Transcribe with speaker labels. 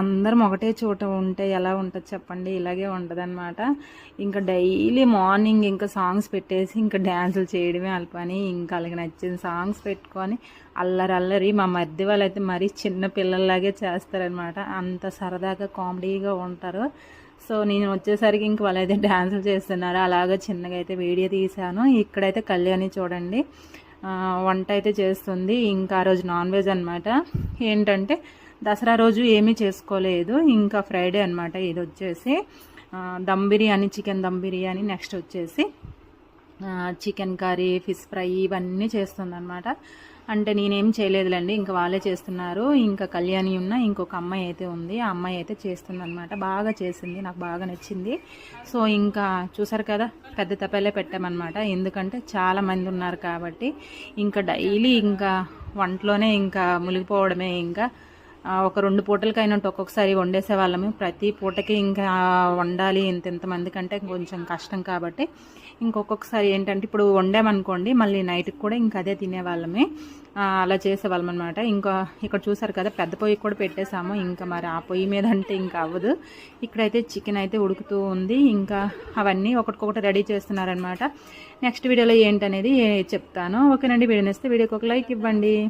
Speaker 1: అందరం ఒకటే చోట ఉంటే ఎలా ఉంటుంది చెప్పండి? ఇలాగే ఉంటుంది ఇంకా డైలీ మార్నింగ్ ఇంకా సాంగ్స్ పెట్టేసి ఇంకా డ్యాన్సులు చేయడమే అల్పని పని. ఇంకా అలాగే నచ్చిన సాంగ్స్ పెట్టుకొని అల్లరి అల్లరి మా మధ్య వాళ్ళు అయితే మరీ చిన్న పిల్లల్లాగే చేస్తారనమాట అంత సరదాగా కామెడీగా ఉంటారు. సో నేను వచ్చేసరికి ఇంక వాళ్ళైతే డ్యాన్సులు చేస్తున్నారు. అలాగే చిన్నగా అయితే వీడియో తీశాను. ఇక్కడైతే కళ్యాణి చూడండి. వంట అయితే చేస్తుంది. ఇంకా ఆ రోజు నాన్ వెజ్ అనమాట ఏంటంటే దసరా రోజు ఏమీ చేసుకోలేదు. ఇంకా ఫ్రైడే అనమాట ఇది వచ్చేసి. దమ్ బిర్యానీ చికెన్ దమ్ బిర్యానీ నెక్స్ట్ వచ్చేసి చికెన్ కర్రీ ఫిష్ ఫ్రై ఇవన్నీ చేస్తుందన్నమాట. అంటే నేనేం చేయలేదులేండి ఇంకా వాళ్ళే చేస్తున్నారు. ఇంకా కళ్యాణి ఉన్న ఇంకొక అమ్మాయి అయితే ఉంది. ఆ అమ్మాయి అయితే చేస్తుందనమాట బాగా చేసింది నాకు బాగా నచ్చింది. సో ఇంకా చూసారు కదా పెద్ద తప్పలే పెట్టామన్నమాట. ఎందుకంటే చాలా మంది ఉన్నారు కాబట్టి ఇంకా డైలీ ఇంకా వంటలోనే ఇంకా మునిగిపోవడమే ఇంకా ఒక రెండు పూటలకైనట్టు ఒక్కొక్కసారి వండేసే వాళ్ళము. ప్రతి పూటకి ఇంకా వండాలి ఇంత ఇంతమందికి కంటే కొంచెం కష్టం కాబట్టి ఇంకొకసారి ఏంటంటే ఇప్పుడు వండామనుకోండి మళ్ళీ నైట్కి కూడా ఇంకా అదే తినేవాళ్ళమే. అలా చేసేవాళ్ళం అనమాట ఇంకా ఇక్కడ చూసారు కదా పెద్ద పొయ్యి కూడా పెట్టేశాము. ఇంకా మరి ఆ పొయ్యి మీద అంటే ఇంకా అవ్వదు. ఇక్కడైతే చికెన్ అయితే ఉడుకుతూ ఉంది. ఇంకా అవన్నీ ఒకటికొకటి రెడీ చేస్తున్నారనమాట నెక్స్ట్ వీడియోలో ఏంటనేది చెప్తాను. ఓకేనండి వీడియో నేస్తే వీడియోకి ఒక లైక్ ఇవ్వండి.